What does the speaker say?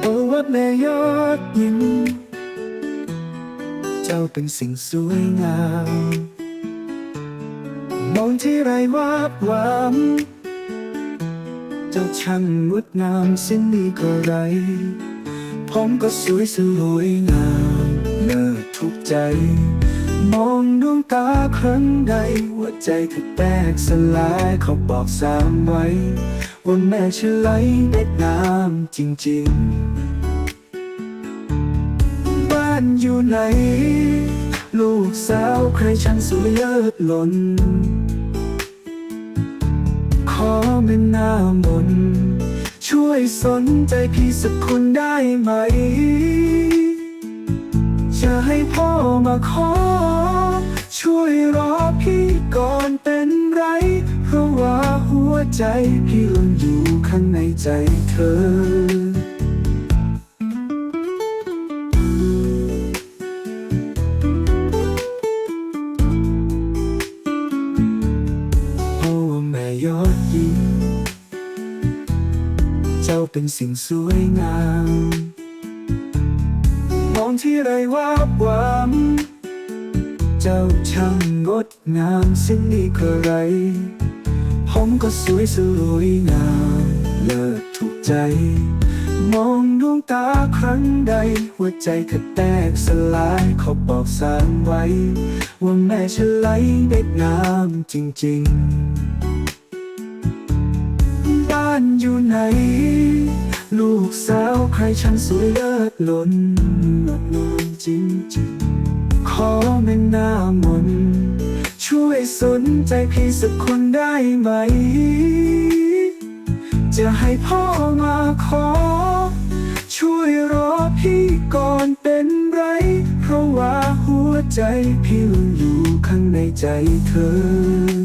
โอว่าแม่ยอดยิ้มเจ้าเป็นสิ่งสวยงาม มองที่ไรวาบวามเจ้าช่างงดงามสิ้นดีก็ไร ผมก็สวยสวยงามเลิศทุกใจมองดวงตาครั้งใดหัวใจก็แตกสลายเขาบอกสามไว้ ว่าแม่ชื่อไหลเด็ดงามจริงๆ บ้านอยู่ไหน ลูกสาวใครช่างสวยเลิศล้น ขอเป็นหน้ามน ช่วยสนใจพี่สักคนได้ไหม จะให้พ่อมาขอ ใจพี่หล่นอยู่ข้างในใจเธอโอ้แม่ยอดยิ้มเจ้าเป็นสิ่งสวยงาม มองที่ไรว่าบหวามเจ้าช่างงดงามสิ้นดีกระไร ผมก็สวยสลวยงาม เลิศถูกใจ มองดวงตาครั้งใด หัวใจก็แตกสลายเขาบอกสารไว้ ว่าแม่ฉันไลเด็กงามจริงๆ บ้านอยู่ไหน ลูกสาวใครช่างสวยเลิศล้นล้นจริงๆขอแม่หน้า ช่วยสนใจพี่สักคนได้ไหม จะให้พ่อมาขอ ช่วยรอพี่ก่อนเป็นไร เพราะว่าหัวใจพี่อยู่ข้างในใจเธอ